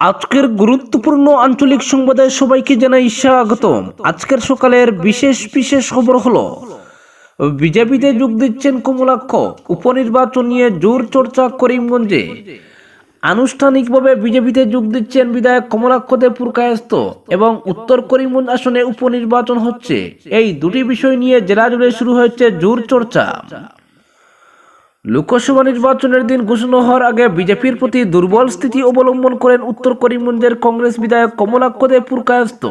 আজকের গুরুত্বপূর্ণ আঞ্চলিক সংবাদে সবাইকে জানাই স্বাগতম। আজকের সকালের বিশেষ বিশেষ খবর হলো, বিজেপিতে যোগ দিচ্ছেন কমলাক্ষ, উপনির্বাচন নিয়ে জোর চর্চা করিমগঞ্জে। আনুষ্ঠানিকভাবে বিজেপিতে যোগ দিচ্ছেন বিধায়ক কমলাক্ষ দেব পুরকায়স্ত এবং উত্তর করিমগঞ্জ আসনে উপনির্বাচন হচ্ছে। এই দুটি বিষয় নিয়ে জেলা জুড়ে শুরু হয়েছে জোর চর্চা। লোকসভা নির্বাচনের দিন ঘোষণা হওয়ার আগে বিজেপির প্রতি দুর্বল স্থিতি অবলম্বন করেন উত্তর করিমগঞ্জের কংগ্রেস বিধায়ক কমলাক্ষ দেব পুরকায়স্ত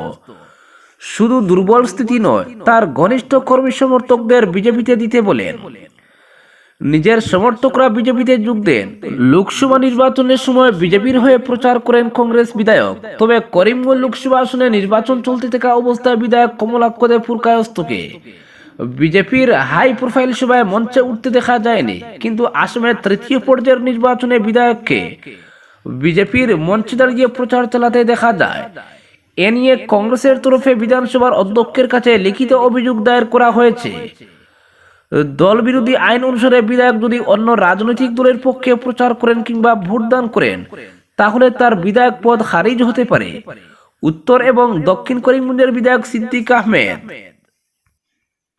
শুধু দুর্বল স্থিতি নয়, তার ঘনিষ্ঠ কর্মী সমর্থকদের বিজেপিতে দিতে বলেন। নিজের সমর্থকরা বিজেপিতে যোগ দেন। লোকসভা নির্বাচনের সময় বিজেপির হয়ে প্রচার করেন কংগ্রেস বিধায়ক। তবে করিমগঞ্জ লোকসভা আসনে নির্বাচন চলতে থাকা অবস্থায় বিধায়ক কমলাক্ষ দেব পুরকায়স্তকে বিজেপির হাই প্রোফাইল সভায় মঞ্চে উঠতে দেখা যায়নি, কিন্তু আসামের তৃতীয় পর্যায়ের নির্বাচনে বিধায়ককে বিজেপির মঞ্চে দাঁড়িয়ে প্রচার চালাতে দেখা যায়। এ নিয়ে কংগ্রেসের তরফে বিধানসভার অধ্যক্ষের কাছে লিখিত অভিযোগ দায়ের করা হয়েছে। দল বিরোধী আইন অনুসারে বিধায়ক যদি অন্য রাজনৈতিক দলের পক্ষে প্রচার করেন কিংবা ভোটদান করেন, তাহলে তার বিধায়ক পদ খারিজ হতে পারে। উত্তর এবং দক্ষিণ করিমগঞ্জের বিধায়ক সিদ্দিক আহমেদ।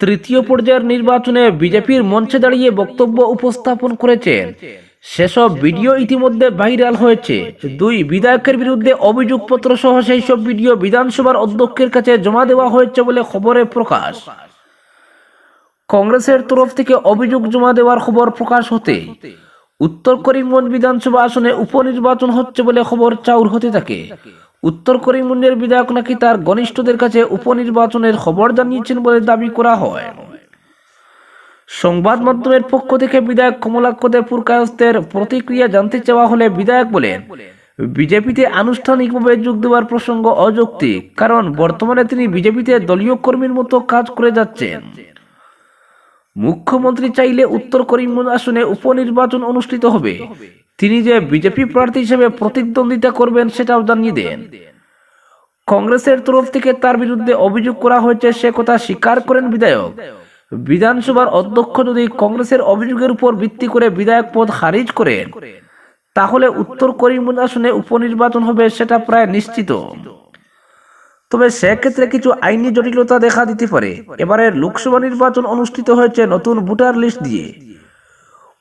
তৃতীয় পর্যায়ের নির্বাচনে বিজেপির মঞ্চে দাঁড়িয়ে বক্তব্য উপস্থাপন করেছেন। সেসব ভিডিও ইতিমধ্যে ভাইরাল হয়েছে। দুই বিধায়কের বিরুদ্ধে অভিযোগপত্র সহ সেই সব ভিডিও বিধানসভার অধ্যক্ষের কাছে জমা দেওয়া হয়েছে বলে খবরে প্রকাশ। কংগ্রেসের তরফ থেকে অভিযোগ জমা দেওয়ার খবর প্রকাশ হতে উত্তর করিমগঞ্জ বিধানসভা আসনে উপনির্বাচন হচ্ছে বলে খবর চাউর হতে থাকে। উত্তর করিমগঞ্জের বিধায়ক নাকি তার ঘনিষ্ঠদের কাছে উপনির্বাচনের খবর জানিয়েছেন বলে দাবি করা হয়। সংবাদ মাধ্যমের পক্ষ থেকে বিধায়ক কমলাক্ষ দেব পুরকায়স্তের প্রতিক্রিয়া জানতে চাওয়া হলে বিধায়ক বলেন, বিজেপিতে আনুষ্ঠানিকভাবে যোগ দেওয়ার প্রসঙ্গ অযৌক্তিক, কারণ বর্তমানে তিনি বিজেপিতে দলীয় কর্মীর মতো কাজ করে যাচ্ছেন। মুখ্যমন্ত্রী চাইলে উত্তর করিমগঞ্জ আসনে উপনির্বাচন অনুষ্ঠিত হবে। তিনি যে বিজেপি প্রার্থী হিসেবে প্রতিদ্বন্দ্বিতা করবেন সেটাও জানিয়ে দেন। কংগ্রেসের তরফ থেকে তার বিরুদ্ধে অভিযোগ করা হয়েছে, সে কথা স্বীকার করেন বিধায়ক। বিধানসভার অধ্যক্ষ যদি কংগ্রেসের অভিযোগের উপর ভিত্তি করে বিধায়ক পদ খারিজ করেন, তাহলে উত্তর করিমগঞ্জ আসনে উপনির্বাচন হবে সেটা প্রায় নিশ্চিত। তবে সেক্ষেত্রে কিছু আইনি জটিলতা দেখা দিতে পারে। এবারের লোকসভা নির্বাচন অনুষ্ঠিত হয়েছে নতুন ভোটার লিস্ট দিয়ে।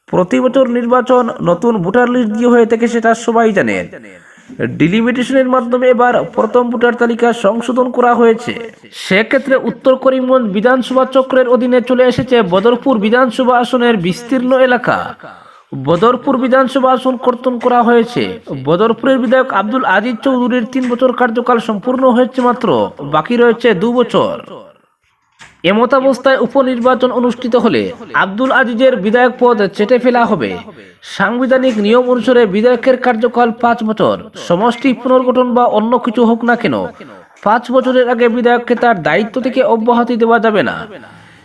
প্রতি বছর নির্বাচন নতুন ভোটার লিস্ট দিয়ে হয়ে থাকে সেটা সবাই জানেন ডিলিমিটেশনের মাধ্যমে এবার প্রথম ভোটার তালিকা সংশোধন করা হয়েছে। সেক্ষেত্রে উত্তর করিমগঞ্জ বিধানসভা চক্রের অধীনে চলে এসেছে বদরপুর বিধানসভা আসনের বিস্তীর্ণ এলাকা। বদরপুর বিধানসভা আসন কর্তন করা হয়েছে। বদরপুরের বিধায়ক আব্দুল আজিজ চৌধুরীর তিন বছর কার্যকাল সম্পূর্ণ হয়েছে মাত্র, বাকি রয়েছে দু বছর। এমতাবস্থায় উপনির্বাচন অনুষ্ঠিত হলে আব্দুল আজিজের বিধায়ক পদ চেটে ফেলা হবে। সাংবিধানিক নিয়ম অনুসারে বিধায়কের কার্যকাল পাঁচ বছর। সমষ্টি পুনর্গঠন বা অন্য কিছু হোক না কেন, পাঁচ বছরের আগে বিধায়ককে তার দায়িত্ব থেকে অব্যাহতি দেওয়া যাবে না।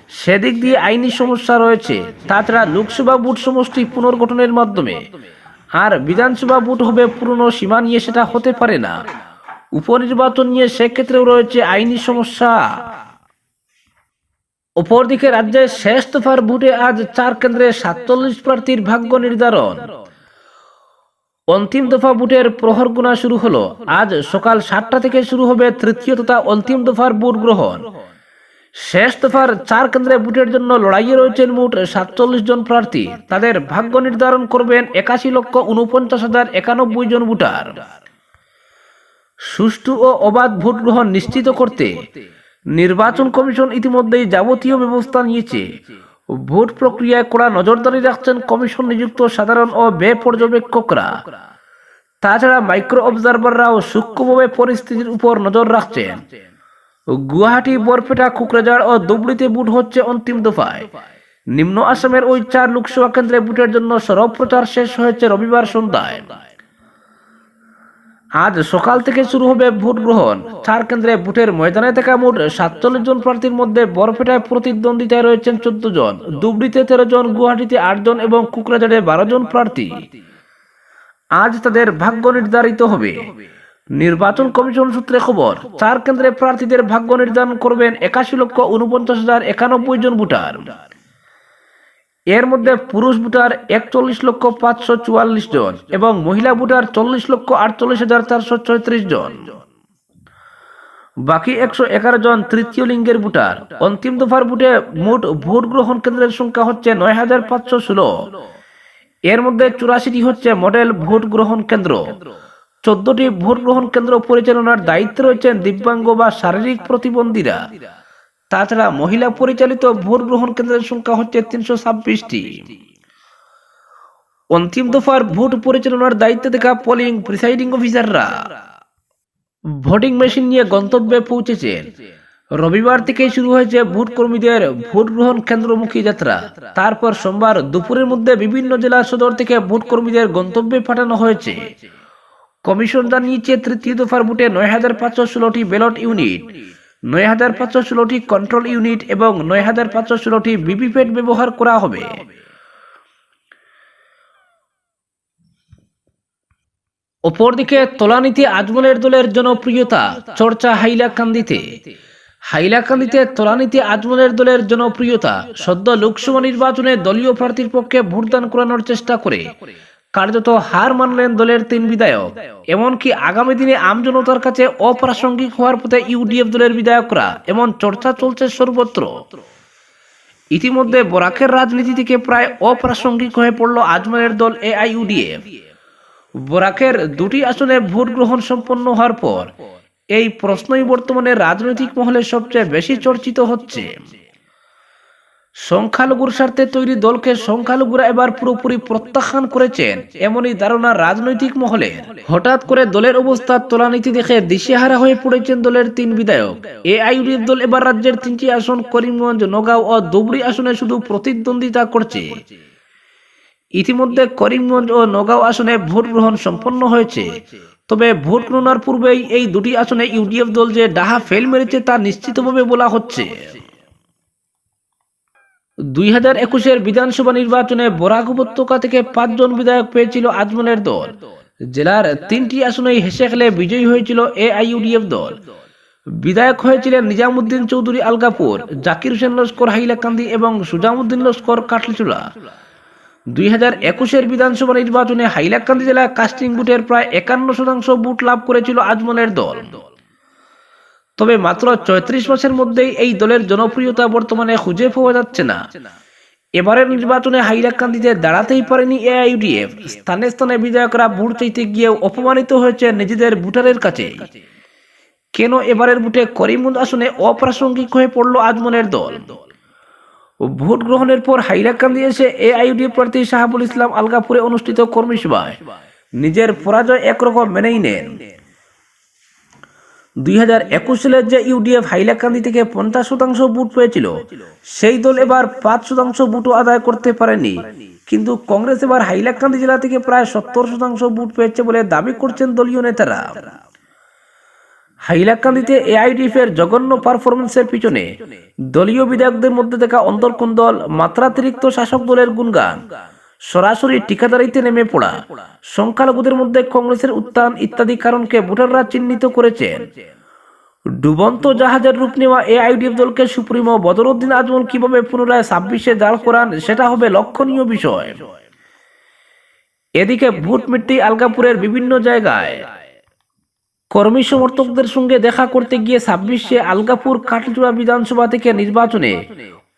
সেদিক দিয়ে আইনি সমস্যা রয়েছে, তাছাড়া লোকসভা বুট সমষ্টি পুনর্গঠনের মাধ্যমে। আর বিধানসভা বুট হবে পুরনো সীমা নিয়ে সেটা হতে পারে না। উপনির্বাচন নিয়ে সেক্ষেত্রেও রয়েছে আইনি সমস্যা। অপরদিকে রাজ্যের শেষ দফার বুটে আজ চার কেন্দ্রে সাতচল্লিশ প্রার্থীর ভাগ্য নির্ধারণ। অন্তিম দফা বুটের প্রহর গোনা শুরু হলো। আজ সকাল সাতটা থেকে শুরু হবে তৃতীয় তথা অন্তিম দফার বুট গ্রহণ। শেষ দফার চার কেন্দ্রে বুটের জন্য লড়াইয়ে রয়েছেন মোট সাতচল্লিশ জন প্রার্থী। তাদের ভাগ্য নির্ধারণ করবেন একাশি লক্ষ উনপঞ্চাশ হাজার একানব্বই জন ভোটার। সুষ্ঠু ও অবাধ ভোট গ্রহণ নিশ্চিত করতে নির্বাচন কমিশন ইতিমধ্যেই যাবতীয় ব্যবস্থা নিয়েছে। ভোট প্রক্রিয়ায় কড়া নজরদারি রাখছেন কমিশন নিযুক্ত সাধারণ ও বে পর্যবেক্ষকরা তাছাড়া মাইক্রো অবজারভাররাও সূক্ষ্মভাবে পরিস্থিতির উপর নজর রাখছেন। গুয়াহাটি বরপেটা, কুকরাঝাড় ও ধুবড়িতে বুট হচ্ছে অন্তিম দফায়। নিম্ন আসামের ওই চার লোকসভা কেন্দ্রে বুটের জন্য সরব প্রচার শেষ হয়েছে রবিবার সন্ধ্যায়। আজ সকাল থেকে শুরু হবে ভোট গ্রহণ। চার কেন্দ্রে ভোটের ময়দানে থাকা মোট সাতচল্লিশ জন প্রার্থীর মধ্যে বরপেটায় প্রতিদ্বন্দ্বিতায় রয়েছেন চোদ্দ জন, ধুবড়িতে তেরো জন, গুয়াহাটিতে আট জন এবং কুকরাঝাড়ে বারো জন প্রার্থী। আজ তাদের ভাগ্য নির্ধারিত হবে। নির্বাচন কমিশন সূত্রে খবর, চার কেন্দ্রে প্রার্থীদের ভাগ্য নির্ধারণ করবেন একাশি লক্ষ উনপঞ্চাশ হাজার একানব্বই জন ভোটার। এর মধ্যে পুরুষ ভোটার একচল্লিশ লক্ষ পাঁচশো চুয়াল্লিশ জন এবং মহিলা ভোটার চল্লিশ লক্ষ আটচল্লিশ হাজার চারশো ছয়ত্রিশ জন। বাকি একশো এগারো জন তৃতীয় লিঙ্গের ভোটার। অন্তিম দফার ভোটে মোট ভোট গ্রহণ কেন্দ্রের সংখ্যা হচ্ছে নয় হাজার পাঁচশো ষোলো। এর মধ্যে চুরাশিটি হচ্ছে মডেল ভোট গ্রহণ কেন্দ্র। চোদ্দটি ভোট গ্রহণ কেন্দ্র পরিচালনার দায়িত্বে রয়েছেন দিব্যাঙ্গ বা শারীরিক প্রতিবন্ধীরা। তাছাড়া মহিলা পরিচালিত ভোট গ্রহণ কেন্দ্রের সংখ্যা হচ্ছে তিনশো ছাব্বিশটি। অন্তিম দফার ভোট পরিচালনার দায়িত্বে থাকা পোলিং প্রিসাইডিং অফিসাররা ভোটিং মেশিন নিয়ে গন্তব্যে পৌঁছেছেন রবিবার থেকেই শুরু হয়েছে ভোট কর্মীদের ভোট গ্রহণ কেন্দ্রমুখী যাত্রা। তারপর সোমবার দুপুরের মধ্যে বিভিন্ন জেলা সদর থেকে ভোট কর্মীদের গন্তব্যে পাঠানো হয়েছে। কমিশন জানিয়েছে তৃতীয় দফার ভোটে নয় হাজার পাঁচশো ষোলোটি ব্যালট ইউনিট, নয় হাজার পাঁচশো ষোলোটি কন্ট্রোল ইউনিট এবং নয় হাজার পাঁচশো ষোলোটি ভিভিপ্যাট ব্যবহার করা হবে। অপরদিকে তলানিতে আজমলের দলের জনপ্রিয়তা চর্চা হাইলাকান্দিতে। হাইলাকান্দিতে তলানিতে আজমলের দলের জনপ্রিয়তা সদ্য লোকসভা নির্বাচনে দলীয় প্রার্থীর পক্ষে ভোটদান করানোর চেষ্টা করে। কার্যত হার মানলেন দলের তিন বিধায়ক। এমনকি আগামী দিনে আমজনতার কাছে অপ্রাসঙ্গিক হওয়ার পথে ইউডিএফ দলের বিধায়করা এমন চর্চা চলছে সর্বত্র। ইতিমধ্যে বরাকের রাজনীতি থেকে প্রায় অপ্রাসঙ্গিক হয়ে পড়ল আজমলের দল এআইইউডিএফ। বরাকের দুটি আসনে ভোট গ্রহণ সম্পন্ন হওয়ার পর এই প্রশ্নই বর্তমানে রাজনৈতিক মহলে সবচেয়ে বেশি চর্চিত হচ্ছে। সংখ্যালঘুর স্বার্থে তৈরি দলকে সংখ্যালঘুরা এবার পুরোপুরি প্রত্যাখ্যান করেছেন, এমনই ধারণা রাজনৈতিক মহলে। হঠাৎ করে দলের অবস্থা তোলানীতি দেখে দিশেহারা হয়ে পড়েছেন দলের তিন বিধায়ক। এ এআইউডিএফ দল এবার রাজ্যের তিনটি আসন, করিমগঞ্জ, নগাঁও ও ধুবড়ি আসনে শুধু প্রতিদ্বন্দ্বিতা করছে। ইতিমধ্যে করিমগঞ্জ ও নগাঁও আসনে ভোট গ্রহণ সম্পন্ন হয়েছে। তবে ভোট গণনার পূর্বেই এই দুটি আসনে ইউডিএফ দল যে ডাহা ফেল মেরেছে তা নিশ্চিতভাবে বলা হচ্ছে। দুই হাজার একুশের বিধানসভা নির্বাচনে বরাক উপত্যকা থেকে পাঁচজন বিধায়ক পেয়েছিল আজমলের দল। জেলার তিনটি আসনেই হেসে খেলে বিজয়ী হয়েছিল এআইইউডিএফ দল। বিধায়ক হয়েছিলেন নিজামুদ্দিন চৌধুরী আলগাপুর, জাকির হোসেন লস্কর হাইলাকান্দি এবং সুজামুদ্দিন লস্কর কাটলিচুলা। দুই হাজার একুশের বিধানসভা নির্বাচনে হাইলাকান্দি জেলা কাস্টিং বুটের প্রায় একান্ন শতাংশ বুট লাভ করেছিল আজমলের দল। তবে মাত্র চৌত্রিশ মাসের মধ্যেই এই দলের জনপ্রিয়তা বর্তমানে খুঁজে পাওয়া যাচ্ছে না। এবারের নির্বাচনে হাইলাকান্দিতে দাঁড়াতেই পারেনি এআইউডিএফ স্থানে স্থানে বিধায়করা ভোট চাইতে গিয়েও অপমানিত হয়েছে নিজেদের ভোটারের কাছে। কেন এবারের ভোটে করিমগঞ্জ আসনে অপ্রাসঙ্গিক হয়ে পড়ল আজমনের দল? ভোট গ্রহণের পর হাইলাকান্দি এসে এআইউডি প্রার্থী শাহাবুল ইসলাম আলগাপুরে অনুষ্ঠিত কর্মী সভায়। নিজের পরাজয় একরকম মেনেই নেন। দুই হাজার একুশ সালের যে ইউডিএফ হাইলাকান্দি থেকে পঞ্চাশ শতাংশ বুট পেয়েছিল, সেই দল এবার পাঁচ শতাংশ বুটও আদায় করতে পারেনি। কিন্তু কংগ্রেস এবার হাইলাকান্দি জেলা থেকে প্রায় সত্তর শতাংশ বুট পেয়েছে বলে দাবি করছেন দলীয় নেতারা। হাইলাকান্দিতে এআইডিএফ এর জঘন্য পারফরমেন্সের পিছনে দলীয় বিধায়কদের মধ্যে থাকা অন্তর্কুন্দল মাত্রাতিরিক্ত শাসক দলের গুণগান। সরাসরি ঠিকাদারিতে নেমে পড়া। সংখ্যালঘুদের মধ্যে কংগ্রেসের উত্থান ইত্যাদি কারণকে ভোটাররা চিহ্নিত করেছেন। ডুবন্ত জাহাজের রূপ নেওয়া এআইডিএফ দলকে সুপ্রিমো বদরুদ্দিন আজমল কীভাবে পুনরায় ছাব্বিশে দাঁড় করান, সেটা হবে লক্ষণীয় বিষয়। এদিকে ভোট মিটটি আলগাপুরের বিভিন্ন জায়গায় কর্মী সমর্থকদের সঙ্গে দেখা করতে গিয়ে ছাব্বিশে আলগাপুর কাটলচূড়া বিধানসভা থেকে নির্বাচনে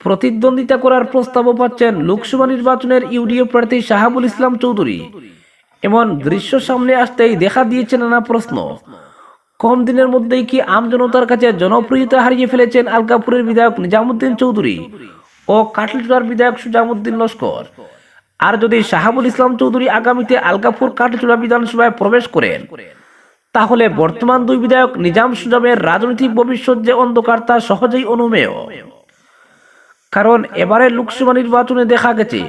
প্রতিদ্বন্দ্বিতা করার প্রস্তাবও পাচ্ছেন লোকসভা নির্বাচনের ইউডিও প্রার্থী শাহাবুল ইসলাম চৌধুরী। এমন দৃশ্য সামনে আসতেই দেখা দিয়েছে নানা প্রশ্ন। কম দিনের মধ্যেই কি আমজনতার কাছে জনপ্রিয়তা হারিয়ে ফেলেছেন আলকাপুরের বিধায়ক নিজামুদ্দিন চৌধুরী ও কাটলচূড়ার বিধায়ক সুজামুদ্দিন লস্কর? আর যদি শাহাবুল ইসলাম চৌধুরী আগামীতে আলকাপুর কাটলচূড়া বিধানসভায় প্রবেশ করেন, তাহলে বর্তমান দুই বিধায়ক নিজাম সুজামের রাজনৈতিক ভবিষ্যৎ যে অন্ধকার তা সহজেই অনুমেয়। কারণ এবারে লোকসভা নির্বাচনে দেখা গেছে,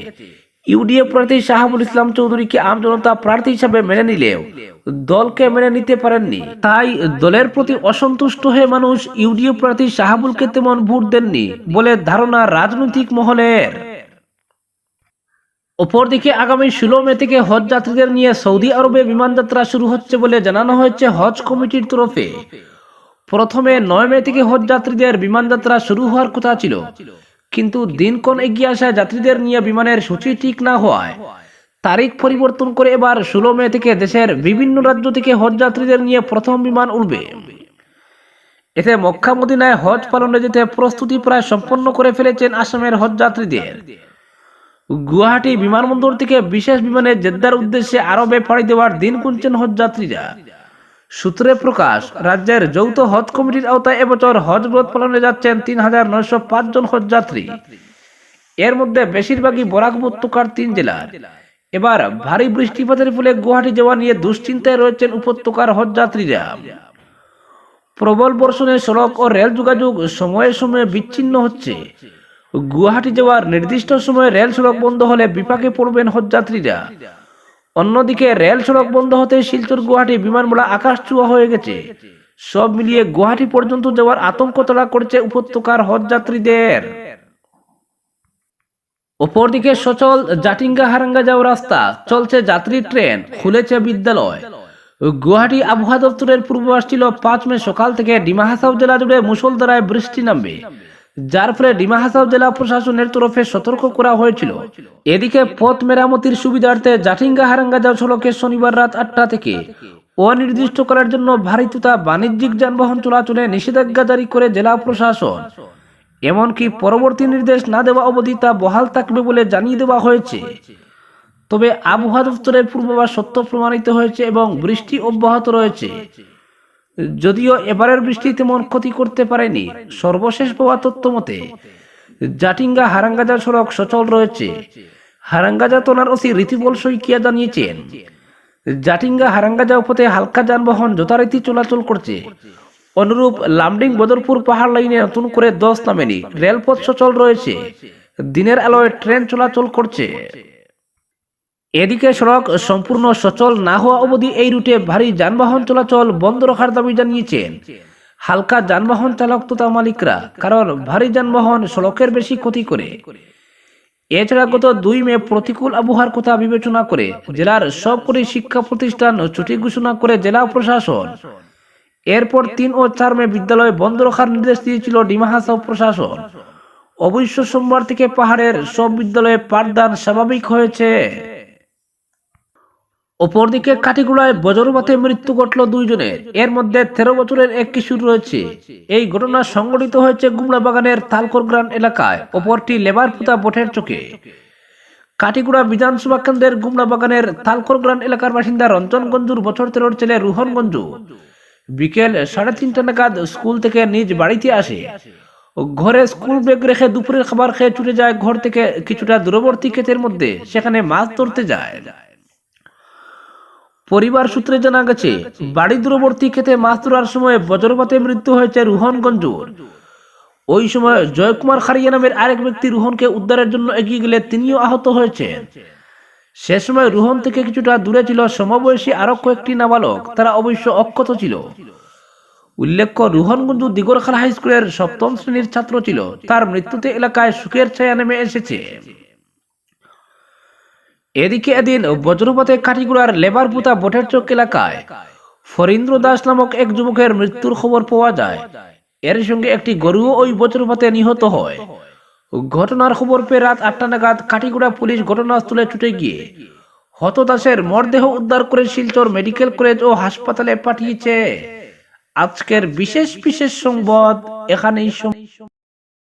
ইউডিএফ প্রার্থী শাহাবুল ইসলাম চৌধুরীকে আমজনতা প্রার্থী হিসাবে মেনে নিলেও দলকে মেনে নিতে পারেননি। তাই দলের প্রতি অসন্তুষ্ট হয়ে মানুষ ইউডিএফ প্রার্থী শাহাবুলকে তেমন ভোট দেননি বলে ধারণা রাজনৈতিক মহলের। অপরদিকে আগামী ষোলো মে থেকে হজ যাত্রীদের নিয়ে সৌদি আরবে বিমান যাত্রা শুরু হচ্ছে বলে জানানো হয়েছে হজ কমিটির তরফে। প্রথমে নয় মে থেকে হজ যাত্রীদের বিমান যাত্রা শুরু হওয়ার কথা ছিল। কিন্তু দিনক্ষণ এগিয়ে আসা যাত্রীদের নিয়ে বিমানের সূচি ঠিক না হওয়ায়। তারিখ পরিবর্তন করে এবার ষোলো মে থেকে দেশের বিভিন্ন রাজ্য থেকে হজ যাত্রীদের নিয়ে প্রথম বিমান উঠবে এতে মক্কা মদিনায় হজ পালনে যেতে প্রস্তুতি প্রায় সম্পন্ন করে ফেলেছেন আসামের হজ যাত্রীদের। গুয়াহাটি বিমানবন্দর থেকে বিশেষ বিমানে জেদ্দার উদ্দেশ্যে আরবে পাড়ি দেওয়ার দিন গুনছেন হজ যাত্রীরা। সূত্রে প্রকাশ, রাজ্যের যৌথ হজ কমিটির আওতায় এবছর হজ ব্রত পালনে যাচ্ছেন তিন হাজার নয়শো পাঁচ জন হজ যাত্রী। এর মধ্যে বেশিরভাগই বরাক উপত্যকার তিন জেলার। এবার ভারী বৃষ্টিপাতের ফলে গুয়াহাটি যাওয়া নিয়ে দুশ্চিন্তায় রয়েছেন উপত্যকার হজ যাত্রীরা। প্রবল বর্ষণে সড়ক ও রেল যোগাযোগ সময়ে সময়ে বিচ্ছিন্ন হচ্ছে। গুয়াহাটি যাওয়ার নির্দিষ্ট সময়ে রেল সড়ক বন্ধ হলে বিপাকে পড়বেন হজযাত্রীরা অন্যদিকে রেল সড়ক বন্ধ হতে শিলচর গুয়াহাটি বিমানবলা আকাশ চুয়া হয়ে গেছে। সব মিলিয়ে গুয়াহাটি পর্যন্ত যাওয়ার আতঙ্ক তাড়া করছে উপত্যকার হজযাত্রীদের। অপরদিকে সচল জাটিঙ্গা হারাঙ্গা যাওয়ার রাস্তা, চলছে যাত্রী ট্রেন, খুলেছে বিদ্যালয়। গুয়াহাটি আবহাওয়া দপ্তরের পূর্বাভাস ছিল পাঁচ মে সকাল থেকে ডিমা হাসাও জেলা জুড়ে মুসলধারায় বৃষ্টি নামবে। যার ফলে ডিমা হাসাও জেলা প্রশাসনের তরফে সতর্ক করা হয়েছিল। এদিকে পথ মেরামতির সুবিধার্থে জাটিঙ্গা হারাঙ্গা যাও সড়কে শনিবার রাত আটটা থেকে অনির্দিষ্ট করার জন্য ভারী তথা বাণিজ্যিক যানবাহন চলাচলে নিষেধাজ্ঞা জারি করে জেলা প্রশাসন। এমনকি পরবর্তী নির্দেশ না দেওয়া অবধি তা বহাল থাকবে বলে জানিয়ে দেওয়া হয়েছে। তবে আবহাওয়া দপ্তরের পূর্বাভাস সত্য প্রমাণিত হয়েছে এবং বৃষ্টি অব্যাহত রয়েছে। যদিও এবারের বৃষ্টি তেমন ক্ষতি করতে পারেনি, সর্বশেষ পাওয়া তথ্য মতে, জাটিঙ্গা হারাঙ্গাজা সড়ক সচল রয়েছে। হারাঙ্গাজা তোনার ওসি রীতিবল সৈকিয়া জানিয়েছেন, জাটিঙ্গা হারাঙ্গাজা পথে হালকা যানবাহন যথারীতি চলাচল করছে। অনুরূপ লামডিং বদরপুর পাহাড় লাইনে নতুন করে দশ নামেনি রেলপথ সচল রয়েছে। দিনের আলোয় ট্রেন চলাচল করছে। এদিকে সড়ক সম্পূর্ণ সচল না হওয়া অবধি এই রুটে ভারী যানবাহন চলাচল বন্ধ রাখার দাবি জানিয়েছেন। হালকা যানবাহন চালক তথা মালিকরা, কারণ ভারী যানবাহন সড়কের বেশি ক্ষতি করে। এছাড়া গত দুই মে প্রতিকূল আবহাওয়ার কথা বিবেচনা করে জেলার সবকটি শিক্ষা প্রতিষ্ঠান ছুটি ঘোষণা করে জেলা প্রশাসন। এরপর তিন ও চার মে বিদ্যালয় বন্ধ রাখার নির্দেশ দিয়েছিল ডিমাহাসাও প্রশাসন। অবশ্য সোমবার থেকে পাহাড়ের সব বিদ্যালয়ে পাঠদান স্বাভাবিক হয়েছে। অপরদিকে কাটিগুড়ায় বজ্রপাতে মৃত্যু ঘটল দুইজনের। এর মধ্যে তেরো বছরের এক কিশোর রয়েছে। এই ঘটনা সংঘটিত হয়েছে গুমলা বাগানের তালকর গ্রাম এলাকায়। অপরটি লেবার পুতা বটের চোখে। কাটিগুড়া বিধানসভা কেন্দ্রের গুমলা বাগানের তালকর গ্রাম এলাকার বাসিন্দা রঞ্জন গঞ্জুর বছর তেরোর ছেলে রুহন গঞ্জু বিকেল সাড়ে তিনটা নাগাদ স্কুল থেকে নিজ বাড়িতে আসে। ঘরে স্কুল ব্যাগ রেখে দুপুরের খাবার খেয়ে ছুটে যায়। ঘর থেকে কিছুটা দূরবর্তী ক্ষেতের মধ্যে। সেখানে মাছ ধরতে যায়। পরিবার সূত্রে জানা গেছে, বাড়ি দূরবর্তী ক্ষেতে মাছ ধরার সময় বজ্রপাতে মৃত্যু হয়েছে রুহনগঞ্জুর ওই সময় জয়কুমার খারিয়া নামের আরেক ব্যক্তি রুহনকে উদ্ধারের জন্য এগিয়ে গেলে তিনিও আহত হয়েছেন। সে সময় রুহন থেকে কিছুটা দূরে ছিল, সমবয়সী আরও কয়েকটি নাবালক, তারা অবশ্য অক্ষত ছিল। উল্লেখ্য রুহনগঞ্জ দিগরখাল হাই স্কুলের সপ্তম শ্রেণির ছাত্র ছিল। তার মৃত্যুতে এলাকায় সুখের ছায়া নেমে এসেছে। এদিকে এদিন বজ্রপাতে কাটিগুড়ার লেবার পুতা বটের চোখ এলাকায় ফরীন্দ্র দাস নামক এক যুবকের মৃত্যুর খবর পাওয়া যায়। এর সঙ্গে একটি গরুও ওই বজ্রপাতে নিহত হয়। ঘটনার খবর পেয়ে রাত আটটা নাগাদ কাটিগুড়া পুলিশ ঘটনাস্থলে ছুটে গিয়ে হতদাসের মরদেহ উদ্ধার করে শিলচর মেডিকেল কলেজ ও হাসপাতালে পাঠিয়েছে। আজকের বিশেষ বিশেষ সংবাদ এখানেই